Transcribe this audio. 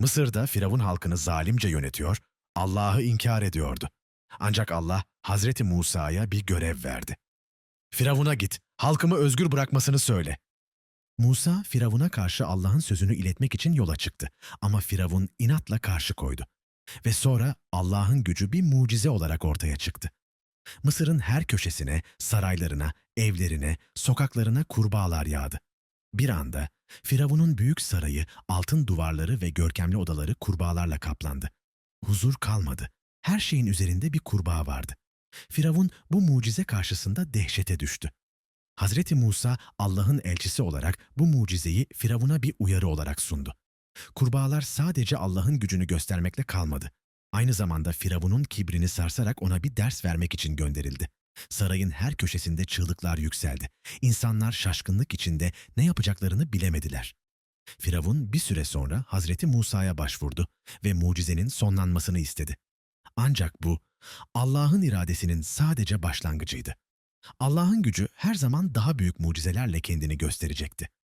Mısır'da Firavun halkını zalimce yönetiyor, Allah'ı inkar ediyordu. Ancak Allah Hazreti Musa'ya bir görev verdi. Firavun'a git, halkımı özgür bırakmasını söyle. Musa, Firavun'a karşı Allah'ın sözünü iletmek için yola çıktı. Ama Firavun inatla karşı koydu. Ve sonra Allah'ın gücü bir mucize olarak ortaya çıktı. Mısır'ın her köşesine, saraylarına, evlerine, sokaklarına kurbağalar yağdı. Bir anda Firavun'un büyük sarayı, altın duvarları ve görkemli odaları kurbağalarla kaplandı. Huzur kalmadı. Her şeyin üzerinde bir kurbağa vardı. Firavun bu mucize karşısında dehşete düştü. Hazreti Musa Allah'ın elçisi olarak bu mucizeyi Firavun'a bir uyarı olarak sundu. Kurbağalar sadece Allah'ın gücünü göstermekle kalmadı. Aynı zamanda Firavun'un kibrini sarsarak ona bir ders vermek için gönderildi. Sarayın her köşesinde çığlıklar yükseldi. İnsanlar şaşkınlık içinde ne yapacaklarını bilemediler. Firavun bir süre sonra Hazreti Musa'ya başvurdu ve mucizenin sonlanmasını istedi. Ancak bu Allah'ın iradesinin sadece başlangıcıydı. Allah'ın gücü her zaman daha büyük mucizelerle kendini gösterecekti.